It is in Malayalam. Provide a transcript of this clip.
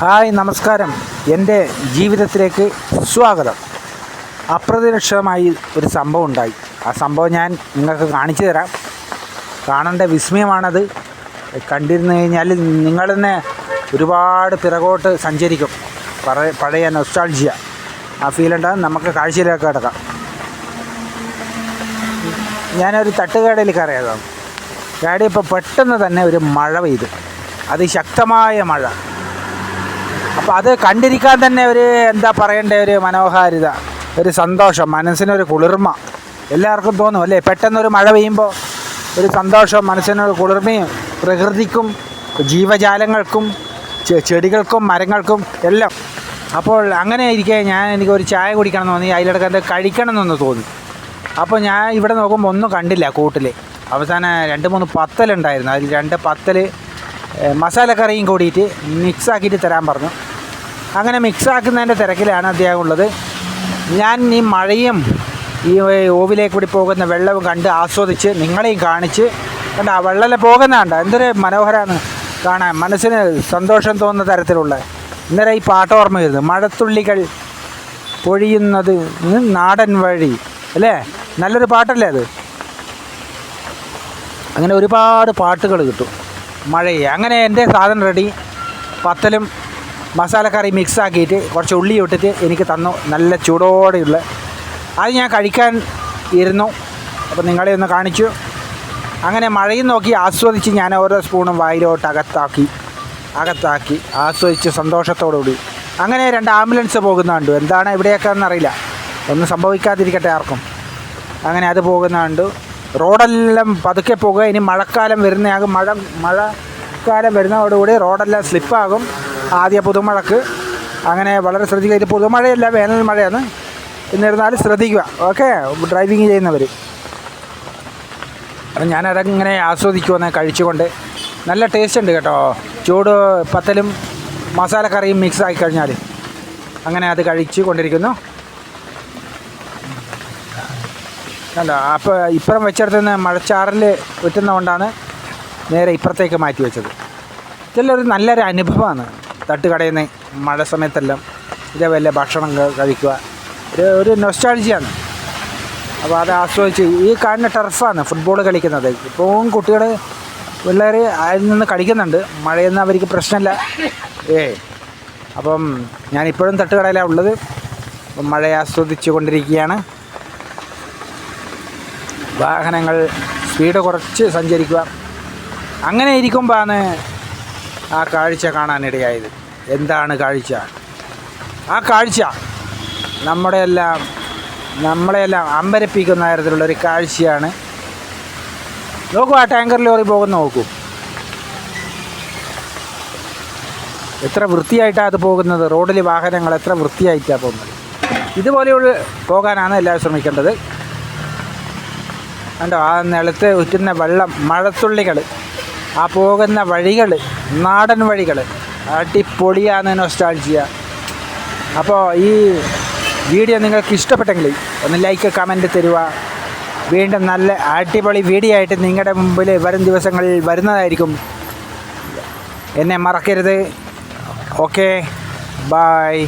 ഹായ് നമസ്കാരം. എന്റെ ജീവിതത്തിലേക്ക് സ്വാഗതം. അപ്രതീക്ഷിതമായി ഒരു സംഭവം ഉണ്ടായി. ആ സംഭവം ഞാൻ നിങ്ങൾക്ക് കാണിച്ചു തരാം. കാണേണ്ട വിസ്മയമാണത്. കണ്ടിരുന്നു കഴിഞ്ഞാൽ നിങ്ങൾ തന്നെ ഒരുപാട് പിറകോട്ട് സഞ്ചരിക്കും. പഴയ നൊസ്റ്റാൾജിയ ആ ഫീൽ ഉണ്ടാകും നമുക്ക് കാഴ്ചയിലേക്ക് കിടക്കാം. ഞാനൊരു തട്ടുകടയിൽ കയറിയതാണ്. കയറിയപ്പോൾ പെട്ടെന്ന് തന്നെ ഒരു മഴ പെയ്തു. അതിശക്തമായ മഴ. അപ്പോൾ അത് കണ്ടിരിക്കാൻ തന്നെ ഒരു എന്താ പറയേണ്ട ഒരു മനോഹാരിത ഒരു സന്തോഷം മനസ്സിനൊരു കുളിർമ. എല്ലാവർക്കും തോന്നും അല്ലേ? പെട്ടെന്നൊരു മഴ പെയ്യുമ്പോൾ ഒരു സന്തോഷം മനസ്സിനൊരു കുളിർമയും പ്രകൃതിക്കും ജീവജാലങ്ങൾക്കും ചെടികൾക്കും മരങ്ങൾക്കും എല്ലാം. അപ്പോൾ അങ്ങനെ ഇരിക്കെ ഞാൻ എനിക്ക് ഒരു ചായ കുടിക്കണം എന്ന് തോന്നി അതിലിടക്ക് എന്താ കഴിക്കണം എന്നൊന്ന് തോന്നി. അപ്പോൾ ഞാൻ ഇവിടെ നോക്കുമ്പോൾ ഒന്നും കണ്ടില്ല കൂട്ടിൽ അവസാനം രണ്ട് മൂന്ന് പത്തലുണ്ടായിരുന്നു. അതിൽ രണ്ട് പത്തൽ മസാലക്കറിയും കൂടിയിട്ട് മിക്സാക്കിയിട്ട് തരാൻ പറഞ്ഞു. അങ്ങനെ മിക്സ് ആക്കുന്നതിന്റെ തിരക്കിലാണ് അദ്ദേഹം ഉള്ളത് ഞാൻ ഈ മഴയും ഈ ഓവിലേക്ക് കൂടി പോകുന്ന വെള്ളവും കണ്ട് ആസ്വദിച്ച് നിങ്ങളെയും കാണിച്ച് കണ്ട ആ വെള്ളം പോകുന്ന എന്തൊരു മനോഹരമാണ് കാണാൻ മനസ്സിന് സന്തോഷം തോന്നുന്ന തരത്തിലുള്ള. ഇന്നലെ ഈ പാട്ട് ഓർമ്മ വരുന്നു മഴത്തുള്ളികൾ പൊഴിയുന്നത് നാടൻ വഴി അല്ലേ? നല്ലൊരു പാട്ടല്ലേ അത്? അങ്ങനെ ഒരുപാട് പാട്ടുകൾ കിട്ടും മഴയെ. അങ്ങനെ എന്റെ സാധനം റെഡി. പത്തലും മസാലക്കറി മിക്സ് ആക്കിയിട്ട് കുറച്ച് ഉള്ളി ഇട്ടിട്ട് എനിക്ക് തന്നു. നല്ല ചൂടോടെയുള്ള. അത് ഞാൻ കഴിക്കാൻ ഇരുന്നു. അപ്പോൾ നിങ്ങളെ ഒന്ന് കാണിച്ചു. അങ്ങനെ മഴയും നോക്കി ആസ്വദിച്ച് ഞാൻ ഓരോ സ്പൂണും വായിലോട്ട് അകത്താക്കി. അകത്താക്കി. ആസ്വദിച്ച് സന്തോഷത്തോടുകൂടി. അങ്ങനെ രണ്ട് ആംബുലൻസ് പോകുന്ന കണ്ടു. എന്താണ് ഇവിടെയൊക്കെ എന്നറിയില്ല ഒന്നും സംഭവിക്കാതിരിക്കട്ടെ ആർക്കും. അങ്ങനെ അത് പോകുന്ന കണ്ടു. റോഡെല്ലാം പതുക്കെ പോകുക. ഇനി മഴക്കാലം വരുന്നയാകും. മഴ മഴക്കാലം വരുന്നതോടുകൂടി റോഡെല്ലാം സ്ലിപ്പാകും. ആദ്യ പുതുമഴക്ക് അങ്ങനെ വളരെ ശ്രദ്ധിക്കുക. ഇത് പുതുമഴയല്ല വേനൽ മഴയാണ്. എന്നിരുന്നാലും ശ്രദ്ധിക്കുക. ഓക്കെ? ഡ്രൈവിങ് ചെയ്യുന്നവർ ഞാനതങ്ങനെ ആസ്വദിക്കുമെന്ന് കഴിച്ചുകൊണ്ട്. നല്ല ടേസ്റ്റ് ഉണ്ട് കേട്ടോ. ചൂട് പത്തലും മസാലക്കറിയും മിക്സ് ആയി കഴിഞ്ഞാൽ അങ്ങനെ അത് കഴിച്ചു കൊണ്ടിരിക്കുന്നു. അല്ല അപ്പോൾ ഇപ്പുറം വെച്ചെടുത്തുനിന്ന് മഴച്ചാറിൽ വിറ്റുന്നതുകൊണ്ടാണ് നേരെ ഇപ്പുറത്തേക്ക് മാറ്റി വെച്ചത്. ഇതെല്ലാം നല്ലൊരു അനുഭവമാണ്. തട്ടുകടയിൽ നിന്ന് മഴ സമയത്തെല്ലാം ഇതേപോലെ ഭക്ഷണം കഴിക്കുക. ഒരു ഒരു നൊസ്റ്റാൾജിയാണ് അപ്പോൾ അത് ആസ്വദിച്ച് ഈ കാണുന്ന ടർഫാണ് ഫുട്ബോൾ കളിക്കുന്നത്. ഇപ്പോഴും കുട്ടികൾ പിള്ളേർ അതിൽ നിന്ന് കളിക്കുന്നുണ്ട്. മഴയൊന്നും അവർക്ക് പ്രശ്നമില്ല ഏ അപ്പം ഞാനിപ്പോഴും തട്ടുകടയിലാണ് ഉള്ളത്. അപ്പം മഴയെ ആസ്വദിച്ചു കൊണ്ടിരിക്കുകയാണ്. വാഹനങ്ങൾ സ്പീഡ് കുറച്ച് സഞ്ചരിക്കുക. അങ്ങനെ ഇരിക്കുമ്പോഴാണ് ആ കാഴ്ച കാണാനിടയായത്. എന്താണ് കാഴ്ച? ആ കാഴ്ച നമ്മുടെയെല്ലാം നമ്മളെല്ലാം അമ്പരപ്പിക്കുന്ന തരത്തിലുള്ളൊരു കാഴ്ചയാണ്. നോക്കൂ ആ ടാങ്കർ ലോറി പോകുന്ന നോക്കൂ. എത്ര വൃത്തിയായിട്ടാണ് അത് പോകുന്നത്? റോഡിൽ വാഹനങ്ങൾ എത്ര വൃത്തിയായിട്ടാണ് പോകുന്നത്? ഇതുപോലെയുള്ള പോകാനാണ് എല്ലാവരും ശ്രമിക്കേണ്ടത്. കണ്ടോ ആ നിലത്ത് ഉറ്റുന്ന വെള്ളം മഴത്തുള്ളികൾ ആ പോകുന്ന വഴികൾ നാടൻ വഴികൾ അടിപൊളിയാണ് നൊസ്റ്റാൾജിയ അപ്പോൾ ഈ വീഡിയോ നിങ്ങൾക്ക് ഇഷ്ടപ്പെട്ടെങ്കിൽ ഒന്ന് ലൈക്ക് കമന്റ് തരുക. വീണ്ടും നല്ല അടിപൊളി വീഡിയോ ആയിട്ട് നിങ്ങളുടെ മുമ്പിൽ വരും ദിവസങ്ങളിൽ വരുന്നതായിരിക്കും. എന്നെ മറക്കരുത്. Okay bye